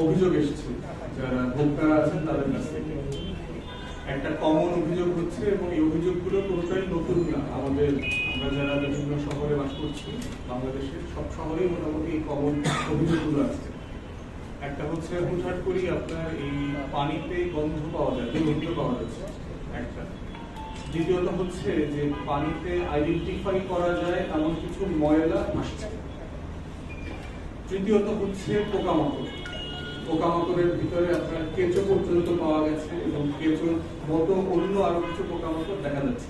অভিযোগ এসেছে। যারা ভোক্তারা আছেন তাদের কাছ থেকে। একটা কমন অভিযোগ হচ্ছে এবং এই অভিযোগগুলো কোনোটাই নতুন না। আমাদের, আমরা যারা বিভিন্ন শহরে বাস করছি, বাংলাদেশের সব শহরেই মোটামুটি কমন অভিযোগগুলো আছে একটা হচ্ছে হুটহাট করি আপনার এই পানিতে গন্ধ পাওয়া যায় দুর্গন্ধ পাওয়া যাচ্ছে একটা। দ্বিতীয়ত হচ্ছে যে পানিতে আইডেন্টিফাই করা যায় এমন কিছু ময়লা আসছে। তৃতীয়ত হচ্ছে পোকামাকড়। পোকামাকড়ের ভিতরে আপনার কেঁচো পর্যন্ত পাওয়া গেছে এবং কেঁচোর মতো অন্য আরও কিছু পোকামাকড় দেখা যাচ্ছে।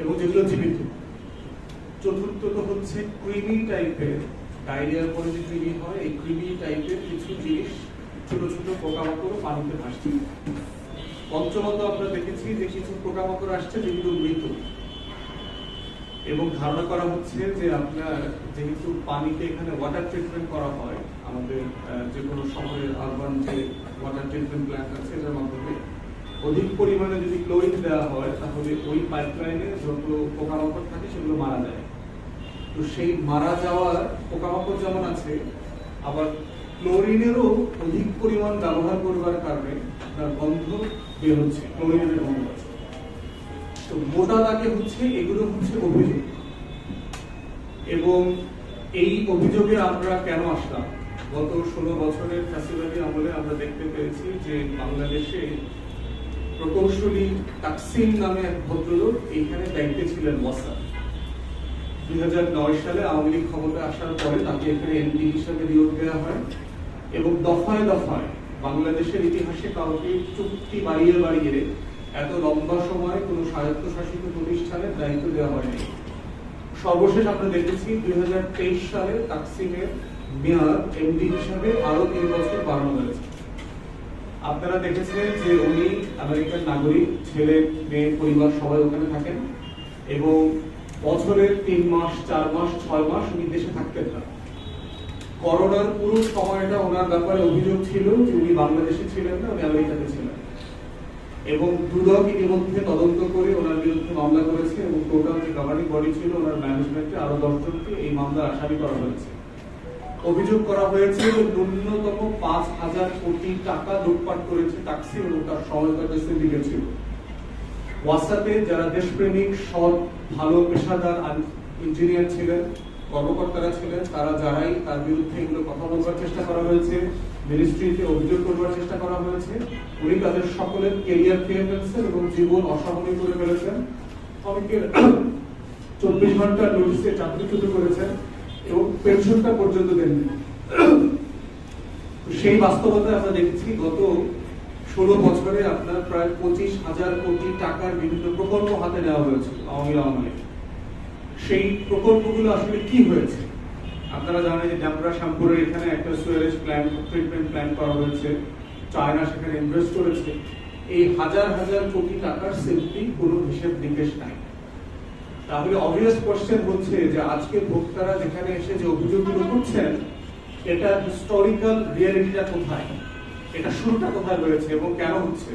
এবং যেগুলো জীবিত। চতুর্থত হচ্ছে ক্রিমি টাইপের ডায়রিয়ার পরে যে কৃমি হয়, এই কৃমি টাইপের কিছু জিনিস, ছোট ছোট পোকামাকড় পানিতে ভাসছে। পঞ্চমত আমরা দেখেছি যে কিছু পোকামাকড় আসছে যেগুলো মৃত। এবং ধারণা করা হচ্ছে যে আপনার যেহেতু পানিতে এখানে ওয়াটার ট্রিটমেন্ট করা হয়, আমাদের যে কোনো শহরের আরবান যে ওয়াটার ট্রিটমেন্ট প্ল্যান্ট আছে, এটার মাধ্যমে অধিক পরিমাণে যদি ক্লোরিন দেওয়া হয়, তাহলে ওই পাইপলাইনে যত পোকামাকড় থাকে, সেগুলো মারা যায়। তো সেই মারা যাওয়ার পোকামাকড় যেমন আছে, আবার ক্লোরিনেরও অধিক পরিমাণ ব্যবহার করবার কারণে তার গন্ধ বের হচ্ছে, ক্লোরিনের গন্ধ আছে তো মোটা দাগে হচ্ছে, এগুলো হচ্ছে অভিযোগ। এবং এই অভিযোগে আমরা কেন আসলাম? গত ষোলো বছরের ফ্যাসিলিটি আমলে আমরা দেখতে পেয়েছি যে বাংলাদেশে প্রকৌশলী তাকসিম নামে এক ভদ্রলোক এইখানে দায়িত্বে ছিলেন ওয়াসা দুই হাজার নয় সালে আওয়ামী লীগ ক্ষমতায় আসার পরে তাকে এখানে এমপি হিসেবে নিয়োগ দেওয়া হয় এবং দফায় দফায় বাংলাদেশের ইতিহাসে কাউকে চুক্তি বাড়িয়ে বাড়িয়ে এত লম্বা সময় কোনো স্বায়ত্তশাসিত প্রতিষ্ঠানের দায়িত্ব দেওয়া হয়নি। সর্বশেষ আমরা দেখেছি দুই হাজার তেইশ সালে তাকসিমের মেয়াদ এমডি হিসাবে আরও তিন বছর বাড়ানো হয়েছে। আপনারা দেখেছেন যে উনি আমেরিকান নাগরিক, ছেলে, মেয়ে, পরিবার সবাই ওখানে থাকেন এবং বছরের তিন মাস, চার মাস, ছয় মাস উনি দেশে থাকতেন না। করোনার পুরো সময়টা ওনার ব্যাপারে অভিযোগ ছিল যে উনি বাংলাদেশে ছিলেন না, উনি আমেরিকাতে ছিলেন। এবং দুদক ইতিমধ্যে তদন্ত করে ওনার বিরুদ্ধে মামলা করেছে এবং টোটাল যে গভর্নিং বডি ছিল ওনার ম্যানেজমেন্টে আরও দশজনকে এই মামলার আসামি করা হয়েছে। অভিযোগ করা হয়েছে যে ন্যূনতম পাঁচ হাজার কোটি টাকা লুটপাট করেছে ট্যাক্সি এবং তার সহায়তা সিন্ডিকেট ছিল। ওয়াসাতে যারা দেশপ্রেমিক, সৎ, ভালো পেশাদার ইঞ্জিনিয়ার ছিলেন, কর্মকর্তারা ছিলেন, তারা যারাই তার বিরুদ্ধে এগুলো কথা বলবার চেষ্টা করা হয়েছে মিনিস্ট্রিতে অভিযোগ করবার চেষ্টা করা হয়েছে, উনি তাদের সকলের কেরিয়ার খেয়ে ফেলছেন এবং জীবন অসামরিক করে ফেলেছেন। অনেকে চব্বিশ ঘণ্টার নোটিশে চাকরিচ্যুত করেছেন এবং পেনশনটা পর্যন্ত দেননি। সেই বাস্তবতায় আমরা দেখেছি গত ষোলো বছরে আপনার প্রায় পঁচিশ হাজার কোটি টাকার বিভিন্ন প্রকল্প হাতে নেওয়া হয়েছে আওয়ামী আমলে সেই প্রকল্পগুলো আসলে কি হয়েছে? আপনারা জানেন যে ড্যামরা শ্যামপুরের এখানে একটা সুয়ারেজ প্ল্যান ট্রিটমেন্ট প্ল্যান করা হয়েছে। চায়না সেখানে ইনভেস্ট করেছে। এই হাজার হাজার কোটি টাকার সিম্পলি কোনো হিসেব নিকেশ নাই। তাহলে অবভিয়াস কোশ্চেন হচ্ছে যে আজকে ভোক্তারা যেখানে এসে যে অভিযোগগুলো করছেন এটা হিস্টোরিক্যাল রিয়েলিটিটা কোথায়? এটা শুরুটা কোথায় রয়েছে এবং কেন হচ্ছে?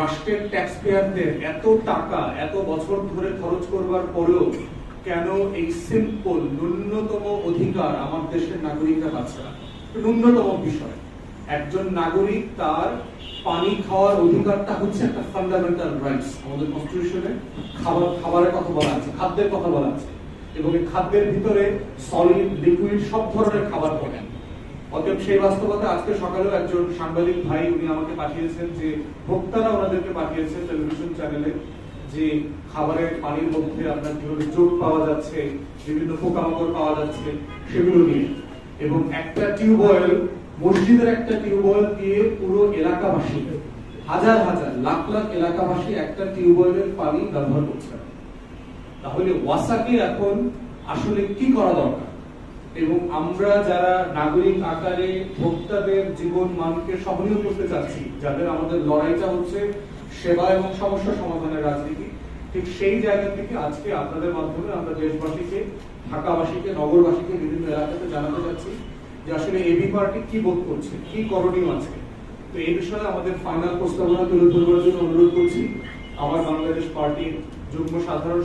রাষ্ট্রের ট্যাক্স পেয়ারদের এত টাকা, এত বছর ধরে খরচ করবার পরেও কেন এই সিম্পল ন্যূনতম অধিকার আমার দেশের নাগরিকরা পাচ্ছে না? ন্যূনতম বিষয়। একজন নাগরিক তার পানি খাওয়ার অধিকারটা হচ্ছে একটা ফান্ডামেন্টাল রাইটস আমাদের কনস্টিটিউশনে খাবার, খাবারের কথা বলা আছে, খাদ্যের কথা বলা আছে। এবং এই খাদ্যের ভিতরে সলিড লিকুইড সব ধরনের খাবার পড়ে। অতএব সেই বাস্তবতা আজকে সকালেও একজন সাংবাদিক ভাই উনি আমাকে পাঠিয়েছেন যে ভোক্তারা ওনাদেরকে পাঠিয়েছেন টেলিভিশন চ্যানেলে যে খাবারের পানির মধ্যে আপনার কীভাবে জোট পাওয়া যাচ্ছে, বিভিন্ন পোকামাকড় পাওয়া যাচ্ছে, সেগুলো নিয়ে। এবং একটা টিউবওয়েল মসজিদের একটা টিউবওয়েল দিয়ে পুরো এলাকাবাসী, হাজার হাজার, লাখ লাখ এলাকাবাসী একটা টিউবওয়েলের পানি ব্যবহার করছে। তাহলে ওয়াসাকে এখন আসলে কি করা দরকার? এবং আমরা যারা নাগরিক আকারে ভোক্তাদের জীবন মানকে সহনীয় করতে চাচ্ছি, যাদের আমাদের লড়াইটা হচ্ছে সেবা এবং সমস্যা সমাধানের রাজনীতি, ঠিক সেই জায়গা থেকে আজকে আপনাদের মাধ্যমে আমরা দেশবাসীকে, ঢাকাবাসীকে, নগরবাসীকে, বিভিন্ন এলাকাতে জানাতে চাচ্ছি যে আসলে এবি পার্টি কি বোধ করছে, কি করণীয় আছে। তো এই বিষয়ে আমাদের ফাইনাল প্রস্তাবনা তুলে ধরবার জন্য অনুরোধ করছি। আমার বাংলাদেশ পার্টির যুগ্ম সাধারণ